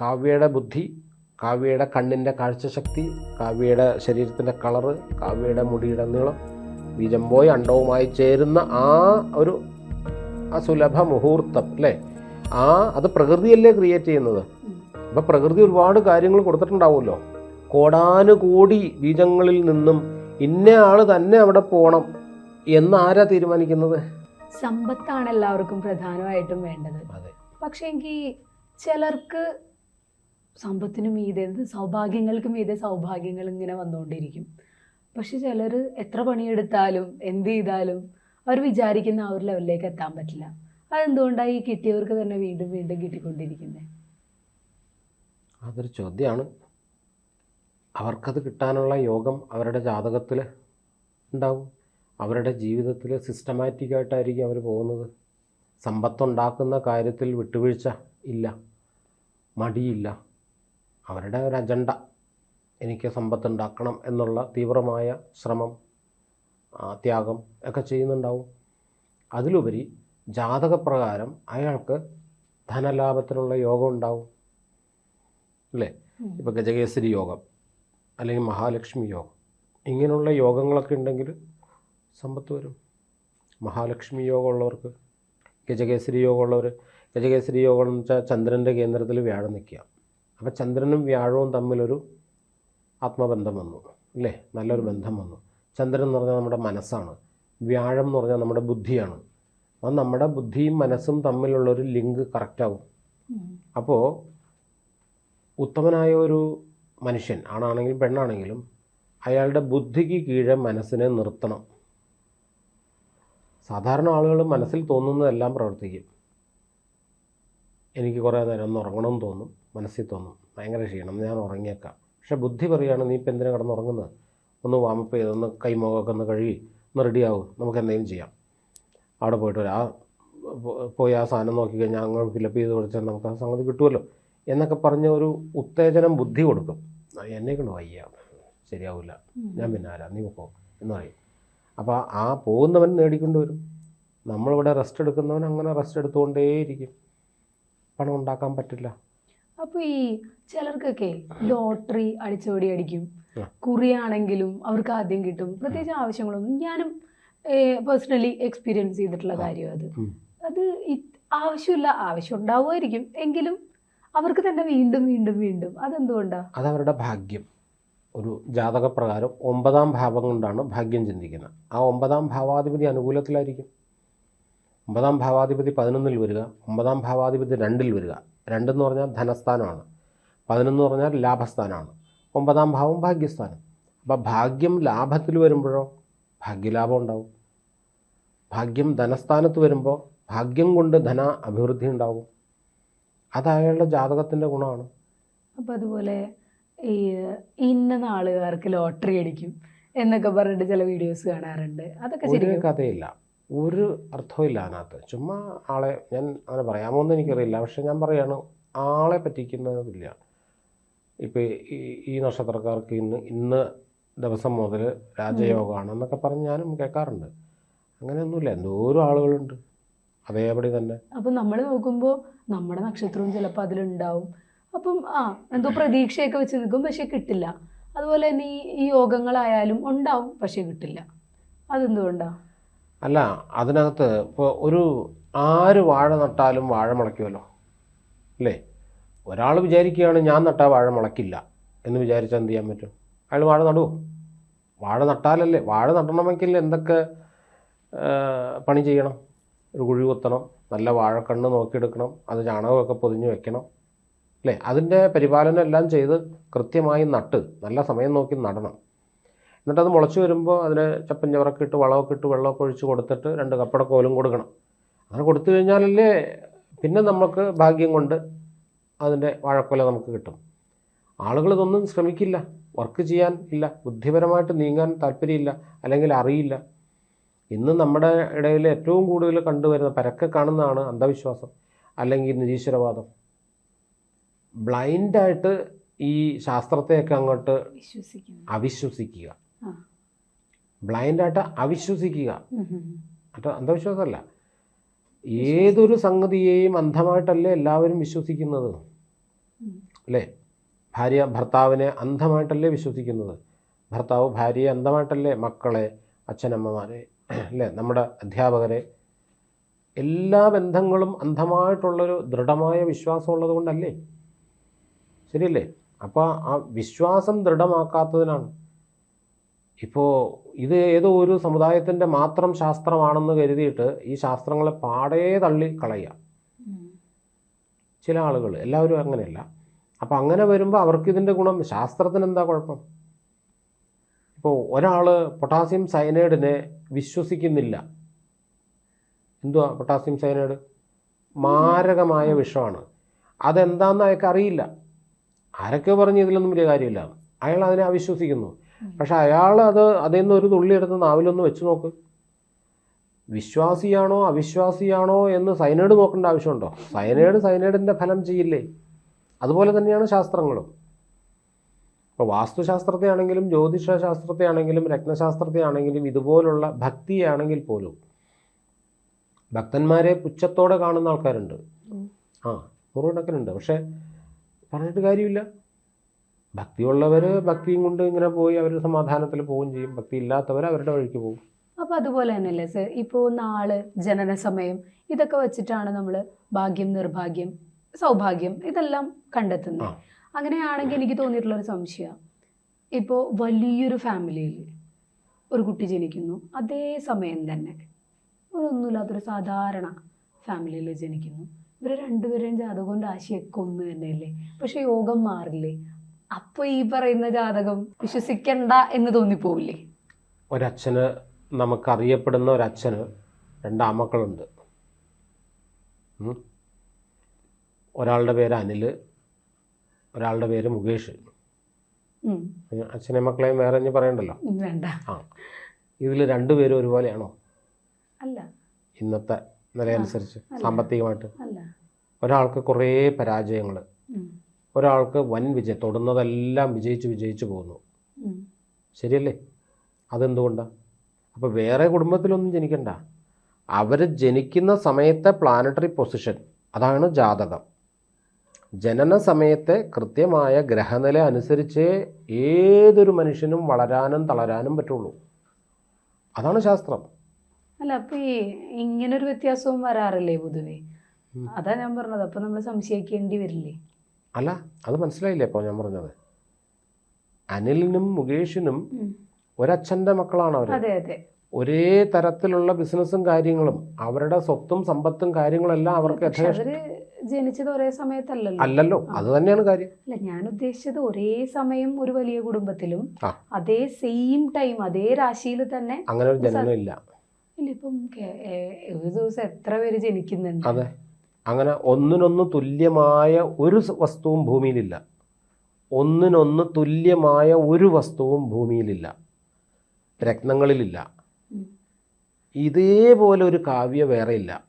കാവ്യയുടെ ബുദ്ധി കാവ്യയുടെ കണ്ണിന്റെ കാഴ്ചശക്തി കാവ്യയുടെ ശരീരത്തിന്റെ കളറ് കാവ്യയുടെ മുടിയുടെ നീളം ബീജം പോയി അണ്ടവുമായി ചേരുന്ന ആ ഒരു അസുലഭ സുലഭ മുഹൂർത്തം അല്ലേ? ആ അത് പ്രകൃതിയല്ലേ ക്രിയേറ്റ് ചെയ്യുന്നത്? അപ്പം പ്രകൃതി ഒരുപാട് കാര്യങ്ങൾ കൊടുത്തിട്ടുണ്ടാവുമല്ലോ. കോടാനുകോടി ബീജങ്ങളിൽ നിന്നും ഇന്ന ആൾ തന്നെ അവിടെ പോകണം എന്ന് ആരാ തീരുമാനിക്കുന്നത്? സമ്പത്താണ് എല്ലാവർക്കും പ്രധാനമായിട്ടും വേണ്ടത്. പക്ഷേ എനിക്ക് ചിലർക്ക് സമ്പത്തിനും മീതെ സൗഭാഗ്യങ്ങൾക്കും മീതെ സൗഭാഗ്യങ്ങൾ ഇങ്ങനെ വന്നുകൊണ്ടിരിക്കും. പക്ഷെ ചിലർ എത്ര പണിയെടുത്താലും എന്ത് ചെയ്താലും അവർ വിചാരിക്കുന്ന ആ ഒരു ലെവലിലേക്ക് എത്താൻ പറ്റില്ല. അതെന്തുകൊണ്ടാണ് ഈ കിട്ടിയവർക്ക് തന്നെ വീണ്ടും വീണ്ടും കിട്ടിക്കൊണ്ടിരിക്കുന്നത് അതൊരു ചോദ്യമാണ് അവർക്കത് കിട്ടാനുള്ള യോഗം അവരുടെ ജാതകത്തിൽ ഉണ്ടാവും. അവരുടെ ജീവിതത്തിൽ സിസ്റ്റമാറ്റിക്കായിട്ടായിരിക്കും അവർ പോകുന്നത്. സമ്പത്തുണ്ടാക്കുന്ന കാര്യത്തിൽ വിട്ടുവീഴ്ച ഇല്ല. മടിയില്ല. അവരുടെ ഒരു അജണ്ട. എനിക്ക് സമ്പത്തുണ്ടാക്കണം എന്നുള്ള തീവ്രമായ ശ്രമം ത്യാഗം ഒക്കെ ചെയ്യുന്നുണ്ടാവും. അതിലുപരി ജാതകപ്രകാരം അയാൾക്ക് ധനലാഭത്തിനുള്ള യോഗം ഉണ്ടാവും. അല്ലേ? ഇപ്പോൾ ഗജകേസരി യോഗം അല്ലെങ്കിൽ മഹാലക്ഷ്മി യോഗം. ഇങ്ങനെയുള്ള യോഗങ്ങളൊക്കെ ഉണ്ടെങ്കിൽ സമ്പത്ത് വരും. മഹാലക്ഷ്മി യോഗമുള്ളവർക്ക് ഗജകേസരി യോഗമുള്ളവർ ഗജകേസരി യോഗം എന്ന് വെച്ചാൽ ചന്ദ്രന്റെ കേന്ദ്രത്തിൽ വ്യാഴം നിൽക്കുക. അപ്പോൾ ചന്ദ്രനും വ്യാഴവും തമ്മിലൊരു ആത്മബന്ധം വന്നു അല്ലേ? നല്ലൊരു ബന്ധം വന്നു. ചന്ദ്രൻ എന്ന് പറഞ്ഞാൽ നമ്മുടെ മനസ്സാണ്. വ്യാഴം എന്ന് പറഞ്ഞാൽ നമ്മുടെ ബുദ്ധിയാണ്. അത് നമ്മുടെ ബുദ്ധിയും മനസ്സും തമ്മിലുള്ളൊരു ലിങ്ക് കറക്റ്റാവും അപ്പോൾ ഉത്തമനായ ഒരു മനുഷ്യൻ ആണാണെങ്കിലും പെണ്ണാണെങ്കിലും അയാളുടെ ബുദ്ധിക്ക് കീഴെ മനസ്സിനെ നിർത്തണം. സാധാരണ ആളുകൾ മനസ്സിൽ തോന്നുന്നതെല്ലാം പ്രവർത്തിക്കും. എനിക്ക് കുറേ നേരം ഒന്ന് ഉറങ്ങണമെന്ന് തോന്നും. മനസ്സിൽ തോന്നും. ഭയങ്കര ക്ഷീണം. ഞാൻ ഉറങ്ങിയേക്കാം. പക്ഷെ ബുദ്ധി പറയുകയാണ് നീ ഇപ്പം എന്തിനാ കിടന്നുറങ്ങുന്നത്? ഒന്ന് വാമപ്പ് ചെയ്ത് ഒന്ന് കൈമുഖമൊക്കെ ഒന്ന് കഴുകി ഒന്ന് റെഡിയാവും നമുക്ക് എന്തെങ്കിലും ചെയ്യാം. അവിടെ പോയിട്ട് വരാം ആ പോയി ആ സാധനം നോക്കിക്കഴിഞ്ഞാൽ അങ്ങ് ഫില്ലപ്പ് ചെയ്ത് കൊടുത്താൽ നമുക്ക് ആ സംഗതി കിട്ടുമല്ലോ. എന്നൊക്കെ പറഞ്ഞ ഒരു ഉത്തേജനം ബുദ്ധി കൊടുക്കും. എന്നെ കൊണ്ട് വയ്യ. ശരിയാവില്ല ഞാൻ പിന്നെ ആരാ? നീ പോ. എന്ന് പറയും. അപ്പോൾ ആ പോകുന്നവൻ നേടിക്കൊണ്ട് വരും. നമ്മളിവിടെ റെസ്റ്റ് എടുക്കുന്നവൻ അങ്ങനെ റെസ്റ്റ് എടുത്തുകൊണ്ടേയിരിക്കും. പണം ഉണ്ടാക്കാൻ പറ്റില്ല. അപ്പൊ ഈ ചിലർക്കൊക്കെ ലോട്ടറി അടിച്ചോടി അടിക്കും. കുറിയാണെങ്കിലും അവർക്ക് ആദ്യം കിട്ടും. പ്രത്യേകിച്ച് ആവശ്യങ്ങളൊന്നും. ഞാനും പേഴ്സണലി എക്സ്പീരിയൻസ് ചെയ്തിട്ടുള്ള കാര്യം അത്. അത് ആവശ്യമില്ല ആവശ്യം ഉണ്ടാവുമായിരിക്കും. എങ്കിലും അവർക്ക് തന്നെ വീണ്ടും വീണ്ടും വീണ്ടും. അതെന്തുകൊണ്ടാ? അവരുടെ ഭാഗ്യം. ഒരു ജാതകപ്രകാരം ഒമ്പതാം ഭാവം കൊണ്ടാണ് ഭാഗ്യം ചിന്തിക്കുന്നത്. ആ ഒമ്പതാം ഭാവാധിപതി അനുകൂലത്തിലായിരിക്കും. ഒമ്പതാം ഭാവാധിപതി പതിനൊന്നിൽ വരിക. ഒമ്പതാം ഭാവാധിപതി രണ്ടിൽ വരിക. രണ്ടെന്ന് പറഞ്ഞാൽ ധനസ്ഥാനമാണ്. പതിനൊന്ന് പറഞ്ഞാൽ ലാഭസ്ഥാനമാണ്. ഒമ്പതാം ഭാവം ഭാഗ്യസ്ഥാനം. അപ്പോൾ ഭാഗ്യം ലാഭത്തിൽ വരുമ്പോഴോ ഭാഗ്യലാഭം ഉണ്ടാവും. ഭാഗ്യം ധനസ്ഥാനത്ത് വരുമ്പോൾ ഭാഗ്യം കൊണ്ട് ധന അഭിവൃദ്ധി ഉണ്ടാവും. അത് അയാളുടെ ജാതകത്തിന്റെ ഗുണമാണ്. അപ്പോൾ അതുപോലെ ഈ ഇന്ന നാളുകാർക്ക് ലോട്ടറി അടിക്കും എന്നൊക്കെ പറഞ്ഞിട്ട് ചില വീഡിയോസ് കാണാറുണ്ട്. അതൊക്കെ ശരിക്കും കഥയില്ല. ഒരു അർത്ഥമില്ല അതിനകത്ത്. ചുമ്മാ ആളെ ഞാൻ അങ്ങനെ പറയാമോ എന്ന് എനിക്കറിയില്ല. പക്ഷെ ഞാൻ പറയാണ് ആളെ പറ്റിക്കുന്നതില്ല. ഇപ്പോൾ ഈ നക്ഷത്രക്കാർക്ക് ഇന്ന് ഇന്ന് ദിവസം മുതൽ രാജയോഗമാണ് എന്നൊക്കെ പറഞ്ഞ് ഞാനും കേൾക്കാറുണ്ട്. അങ്ങനെയൊന്നുമില്ല. എന്തോരം ആളുകളുണ്ട്. അതേപടി തന്നെ. അപ്പം നമ്മൾ നോക്കുമ്പോൾ നമ്മുടെ നക്ഷത്രവും ചിലപ്പോൾ അതിലുണ്ടാവും. അപ്പം ആ എന്തോ പ്രതീക്ഷയൊക്കെ വെച്ച് നിൽക്കും. പക്ഷെ കിട്ടില്ല. അതുപോലെ തന്നെ ഈ യോഗങ്ങളായാലും ഉണ്ടാവും പക്ഷെ കിട്ടില്ല. അതെന്തുകൊണ്ടാ? അല്ല അതിനകത്ത് ഇപ്പോൾ ഒരു ആര് വാഴ നട്ടാലും വാഴ മുളയ്ക്കുമല്ലോ അല്ലേ? ഒരാൾ വിചാരിക്കുകയാണ് ഞാൻ നട്ടാൽ വാഴ മുളയ്ക്കില്ല എന്ന് വിചാരിച്ചാൽ എന്ത് ചെയ്യാൻ പറ്റും? അയാൾ വാഴ നടുവോ? വാഴ നട്ടാലല്ലേ വാഴ നടണമെങ്കിൽ എന്തൊക്കെ പണി ചെയ്യണം? ഒരു കുഴി കുത്തണം നല്ല വാഴക്കണ്ണ് നോക്കിയെടുക്കണം അത് ചാണകമൊക്കെ പൊതിഞ്ഞ് വെക്കണം അല്ലേ? അതിന്റെ പരിപാലനം എല്ലാം ചെയ്ത് കൃത്യമായി നട്ട് നല്ല സമയം നോക്കി നടണം. എന്നിട്ട് അത് മുളച്ച് വരുമ്പോൾ അതിനെ ചപ്പൻ ചവറൊക്കെ ഇട്ട് വളമൊക്കെ ഇട്ട് വെള്ളമൊക്കെ ഒഴിച്ച് കൊടുത്തിട്ട് രണ്ട് കപ്പട കോലും കൊടുക്കണം. അങ്ങനെ കൊടുത്തു കഴിഞ്ഞാലല്ലേ പിന്നെ നമുക്ക് ഭാഗ്യം കൊണ്ട് അതിന്റെ വാഴക്കൊല നമുക്ക് കിട്ടും. ആളുകൾ ഇതൊന്നും ശ്രമിക്കില്ല. വർക്ക് ചെയ്യാൻ ഇല്ല. ബുദ്ധിപരമായിട്ട് നീങ്ങാൻ താല്പര്യമില്ല. അല്ലെങ്കിൽ അറിയില്ല. ഇന്ന് നമ്മുടെ ഇടയിൽ ഏറ്റവും കൂടുതൽ കണ്ടുവരുന്ന പരക്കെ കാണുന്നതാണ് അന്ധവിശ്വാസം അല്ലെങ്കിൽ നിരീശ്വരവാദം. ബ്ലൈൻഡായിട്ട് ഈ ശാസ്ത്രത്തെയൊക്കെ അങ്ങോട്ട് അവിശ്വസിക്കുക. ബ്ലൈൻഡായിട്ട് അവിശ്വസിക്കുക. അന്ധവിശ്വാസമല്ല. ഏതൊരു സംഗതിയെയും അന്ധമായിട്ടല്ലേ എല്ലാവരും വിശ്വസിക്കുന്നത്? അല്ലേ? ഭാര്യ ഭർത്താവിനെ അന്ധമായിട്ടല്ലേ വിശ്വസിക്കുന്നത്? ഭർത്താവ് ഭാര്യയെ അന്ധമായിട്ടല്ലേ? മക്കളെ അച്ഛനമ്മമാരെ അല്ലേ? നമ്മുടെ അധ്യാപകരെ. എല്ലാ ബന്ധങ്ങളും അന്ധമായിട്ടുള്ളൊരു ദൃഢമായ വിശ്വാസമുള്ളത് കൊണ്ടല്ലേ ശരിയല്ലേ? അപ്പോൾ ആ വിശ്വാസം ദൃഢമാക്കാത്തതിനാണ്. ഇപ്പോൾ ഇത് ഏതോ ഒരു സമുദായത്തിന്റെ മാത്രം ശാസ്ത്രമാണെന്ന് കരുതിയിട്ട് ഈ ശാസ്ത്രങ്ങളെ പാടേ തള്ളി കളയുക ചില ആളുകൾ എല്ലാവരും അങ്ങനെയല്ല. അപ്പോൾ അങ്ങനെ വരുമ്പോൾ അവർക്ക് ഇതിന്റെ ഗുണം ശാസ്ത്രത്തിന് എന്താ കുഴപ്പം? ഇപ്പോൾ ഒരാൾ പൊട്ടാസ്യം സയനൈഡിനെ വിശ്വസിക്കുന്നില്ല. എന്തുവാ പൊട്ടാസ്യം സയനൈഡ്? മാരകമായ വിഷമാണ്. അതെന്താണെന്ന് അയാൾക്ക് അറിയില്ല ആരൊക്കെ പറഞ്ഞ് ഇതിലൊന്നും വലിയ കാര്യമില്ല. അയാൾ അതിനെ അവിശ്വസിക്കുന്നു. പക്ഷെ അയാൾ അത് അതിൽ നിന്ന് ഒരു തുള്ളി എടുത്ത് നാവിലൊന്ന് വെച്ച് നോക്ക്. വിശ്വാസിയാണോ അവിശ്വാസിയാണോ എന്ന് സൈനൈഡ് നോക്കേണ്ട ആവശ്യമുണ്ടോ? സൈനേഡ് സൈനൈഡിന്റെ ഫലം ചെയ്യില്ലേ? അതുപോലെ തന്നെയാണ് ശാസ്ത്രങ്ങളും. ഇപ്പോൾ വാസ്തുശാസ്ത്രത്തെ ആണെങ്കിലും ജ്യോതിഷ ശാസ്ത്രത്തെ ആണെങ്കിലും രത്നശാസ്ത്രത്തെ ആണെങ്കിലും ഇതുപോലുള്ള ഭക്തിയാണെങ്കിൽ പോലും ഭക്തന്മാരെ പുച്ഛത്തോടെ കാണുന്ന ആൾക്കാരുണ്ട്. ആ നൂറുകണക്കിനുണ്ട് പക്ഷേ പറഞ്ഞിട്ട് കാര്യമില്ല. ഭക്തിയുള്ളവർ ഭക്തിയും കൊണ്ട് ഇങ്ങനെ പോയി അവർ സമാധാനത്തിൽ പോവുകയും ചെയ്യും. ഭക്തി ഇല്ലാത്തവർ അവരുടെ വഴിക്ക് പോകും അപ്പൊ അതുപോലെ തന്നെയല്ലേ സർ? ഇപ്പോൾ നാൾ ജനന സമയം ഇതൊക്കെ വെച്ചിട്ടാണ് നമ്മൾ ഭാഗ്യം നിർഭാഗ്യം സൗഭാഗ്യം ഇതെല്ലാം കണ്ടെത്തുന്നത്. അങ്ങനെയാണെങ്കിൽ എനിക്ക് തോന്നിയിട്ടുള്ള ഒരു സംശയം. ഇപ്പോൾ വലിയൊരു ഫാമിലിയിൽ ഒരു കുട്ടി ജനിക്കുന്നു. അതേ സമയം തന്നെ ഒന്നുമില്ലാത്തൊരു സാധാരണ ഫാമിലിയിൽ ജനിക്കുന്നു. ഇവർ രണ്ടുപേരെയും ജാതകവും രാശിയൊക്കെ ഒന്ന് തന്നെയല്ലേ? പക്ഷെ യോഗം മാറില്ലേ? അപ്പൊ ഈ പറയുന്ന ജാതകം വിശ്വസിക്കണ്ട എന്ന് തോന്നിപ്പോവില്ലേ? ഒരച്ഛന് നമുക്കറിയപ്പെടുന്ന ഒരച്ഛന് രണ്ട് ആമക്കളുണ്ട്. ഉം. ഒരാളുടെ പേര് അനിൽ ഒരാളുടെ പേര് മുകേഷ്. അച്ഛനെ മക്കളെയും വേറെ ഇനി പറയണ്ടല്ലോ? ആ. ഇതിൽ രണ്ടുപേരും ഒരുപോലെയാണോ? അല്ല. ഇന്നത്തെ നിലയനുസരിച്ച്. സാമ്പത്തികമായിട്ട്. ഒരാൾക്ക് കുറേ പരാജയങ്ങൾ. ഒരാൾക്ക് വൻ വിജയം തൊടുന്നതെല്ലാം വിജയിച്ച് വിജയിച്ച് പോകുന്നു. ശരിയല്ലേ? അതെന്തുകൊണ്ടാണ് അപ്പോൾ വേറെ കുടുംബത്തിലൊന്നും ജനിക്കണ്ട. അവർ ജനിക്കുന്ന സമയത്തെ പ്ലാനറ്ററി പൊസിഷൻ അതാണ് ജാതകം. ജനന സമയത്തെ കൃത്യമായ ഗ്രഹനില അനുസരിച്ച് ഏതൊരു മനുഷ്യനും വളരാനും തളരാനും പറ്റുള്ളൂ. അതാണ് ശാസ്ത്രം. അല്ല അപ്പൊ ഈ ഇങ്ങനൊരു വ്യത്യാസവും വരാറില്ലേ പൊതുവെ? അതാ ഞാൻ പറഞ്ഞത്. അപ്പൊ നമ്മൾ സംശയിക്കേണ്ടി വരില്ലേ? അല്ല അത് മനസ്സിലായില്ലേ ഇപ്പോൾ ഞാൻ പറഞ്ഞത്? അനിലിനും മുകേഷിനും. ഒരച്ഛന്റെ മക്കളാണ് അവർ ഒരേ തരത്തിലുള്ള ബിസിനസ്സും കാര്യങ്ങളും അവരുടെ സ്വത്തും സമ്പത്തും കാര്യങ്ങളെല്ലാം അവർക്ക് ജനിച്ചത് ഒരേ സമയത്തല്ലല്ലോ. അല്ലല്ലോ അത് തന്നെയാണ് കാര്യം. അല്ല ഞാൻ ഉദ്ദേശിച്ചത് ഒരേ സമയം ഒരു വലിയ കുടുംബത്തിലും അതേ സെയിം ടൈം അതേ രാശിയിൽ തന്നെ അങ്ങനെ ഒരു ജനനം ഇല്ല. ഇല്ല ഇപ്പം ഒരു ദിവസം എത്ര പേര് ജനിക്കുന്നുണ്ട്? അതെ. അങ്ങനെ ഒന്നിനൊന്ന് തുല്യമായ ഒരു വസ്തുവും ഭൂമിയിലില്ല. ഒന്നിനൊന്ന് തുല്യമായ ഒരു വസ്തുവും ഭൂമിയിലില്ല. രത്നങ്ങളിലില്ല. ഇതേപോലെ ഒരു കാവ്യ വേറെ ഇല്ല.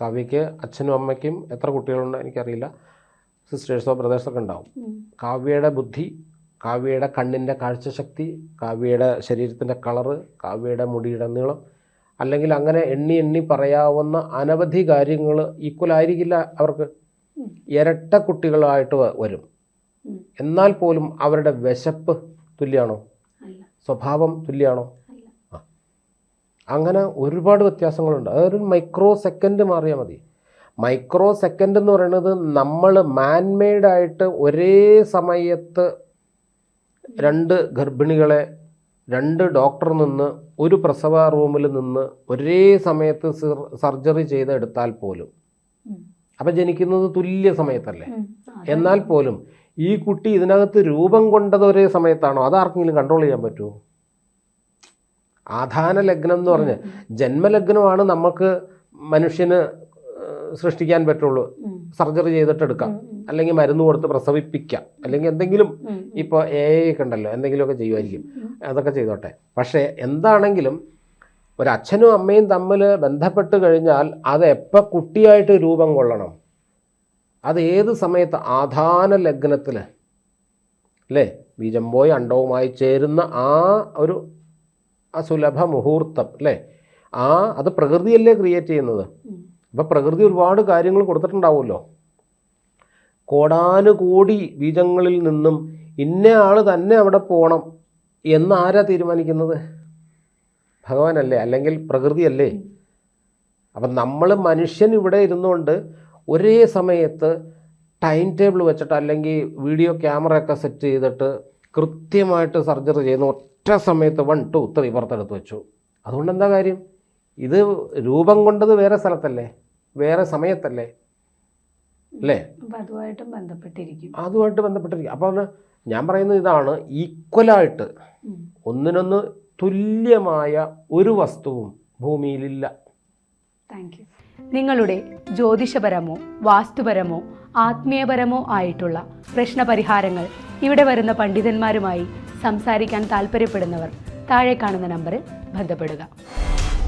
കാവ്യയ്ക്ക് അച്ഛനും അമ്മയ്ക്കും എത്ര കുട്ടികളുണ്ട് എനിക്കറിയില്ല. സിസ്റ്റേഴ്സോ ബ്രദേഴ്സൊക്കെ ഉണ്ടാവും. കാവ്യയുടെ ബുദ്ധി കാവ്യയുടെ കണ്ണിന്റെ കാഴ്ചശക്തി കാവ്യയുടെ ശരീരത്തിന്റെ കളറ് കാവ്യയുടെ മുടിയുടെ നീളം അല്ലെങ്കിൽ അങ്ങനെ എണ്ണി എണ്ണി പറയാവുന്ന അനവധി കാര്യങ്ങൾ ഈക്വൽ ആയിരിക്കില്ല അവർക്ക്. ഇരട്ട കുട്ടികളായിട്ട് വരും. എന്നാൽ പോലും അവരുടെ വിശപ്പ് തുല്യാണോ? സ്വഭാവം തുല്യാണോ? അങ്ങനെ ഒരുപാട് വ്യത്യാസങ്ങളുണ്ട്. അതൊരു മൈക്രോ സെക്കൻഡ് മാറിയാൽ മതി. മൈക്രോ സെക്കൻഡ് എന്ന് പറയുന്നത് നമ്മൾ മാൻമെയ്ഡായിട്ട് ഒരേ സമയത്ത് രണ്ട് ഗർഭിണികളെ രണ്ട് ഡോക്ടർ നിന്ന് ഒരു പ്രസവ റൂമിൽ നിന്ന് ഒരേ സമയത്ത് സർജറി ചെയ്തെടുത്താൽ പോലും. അപ്പം ജനിക്കുന്നത് തുല്യ സമയത്തല്ലേ? എന്നാൽ പോലും ഈ കുട്ടി ഇതിനകത്ത് രൂപം കൊണ്ടത് ഒരേ സമയത്താണോ? അതാർക്കെങ്കിലും കൺട്രോൾ ചെയ്യാൻ പറ്റുമോ ആധാന ലഗ്നം എന്ന് പറഞ്ഞ് ജന്മലഗ്നമാണ് നമുക്ക് മനുഷ്യന് സൃഷ്ടിക്കാൻ പറ്റുള്ളൂ. സർജറി ചെയ്തിട്ടെടുക്കാം. ഉം. ഉം. അല്ലെങ്കിൽ മരുന്ന് കൊടുത്ത് പ്രസവിപ്പിക്കാം. അല്ലെങ്കിൽ എന്തെങ്കിലും. ഇപ്പോൾ എ ഒക്കെ ഉണ്ടല്ലോ എന്തെങ്കിലുമൊക്കെ ചെയ്യുമായിരിക്കും. അതൊക്കെ ചെയ്തോട്ടെ. പക്ഷേ എന്താണെങ്കിലും ഒരു അച്ഛനും അമ്മയും തമ്മിൽ ബന്ധപ്പെട്ട് കഴിഞ്ഞാൽ അത് എപ്പോൾ കുട്ടിയായിട്ട് രൂപം കൊള്ളണം? അത് ഏത് സമയത്ത്? ആധാന ലഗ്നത്തിൽ അല്ലേ ബീജം പോയി അണ്ടവുമായി ചേരുന്ന ആ ഒരു അസുലഭ മുഹൂർത്തം അല്ലേ ആ അത് പ്രകൃതിയല്ലേ ക്രിയേറ്റ് ചെയ്യുന്നത്. അപ്പം പ്രകൃതി ഒരുപാട് കാര്യങ്ങൾ കൊടുത്തിട്ടുണ്ടാവുമല്ലോ. കോടാനുകോടി ബീജങ്ങളിൽ നിന്നും ഇന്ന ആൾ തന്നെ അവിടെ പോകണം എന്ന് തീരുമാനിക്കുന്നത്? ഭഗവാനല്ലേ? അല്ലെങ്കിൽ പ്രകൃതിയല്ലേ? അപ്പം നമ്മൾ മനുഷ്യൻ ഇവിടെ ഇരുന്നുകൊണ്ട് ഒരേ സമയത്ത് ടൈം ടേബിൾ വെച്ചിട്ട് അല്ലെങ്കിൽ വീഡിയോ ക്യാമറ ഒക്കെ സെറ്റ് ചെയ്തിട്ട് കൃത്യമായിട്ട് സർജറി ചെയ്യുന്ന ഒറ്റ സമയത്ത് വൺ ടു ത്രീ പുറത്തെടുത്ത് വെച്ചു. അതുകൊണ്ട് എന്താ കാര്യം? ഇത് രൂപം കൊണ്ടത് വേറെ സ്ഥലത്തല്ലേ? വേറെ സമയത്തല്ലേ? അല്ലേ? അതുമായിട്ടും ബന്ധപ്പെട്ടിരിക്കും. അതുമായിട്ട് ബന്ധപ്പെട്ടിരിക്കും. അപ്പോൾ ഞാൻ പറയുന്നത് ഇതാണ്. ഈക്വലായിട്ട് ആയിട്ട് ഒന്നിനൊന്ന് തുല്യമായ ഒരു വസ്തുവും ഭൂമിയിലില്ല. താങ്ക് യു നിങ്ങളുടെ ജ്യോതിഷപരമോ വാസ്തുപരമോ ആത്മീയപരമോ ആയിട്ടുള്ള പ്രശ്നപരിഹാരങ്ങൾ ഇവിടെ വരുന്ന പണ്ഡിതന്മാരുമായി സംസാരിക്കാൻ താല്പര്യപ്പെടുന്നവർ താഴെ കാണുന്ന നമ്പറിൽ ബന്ധപ്പെടുക.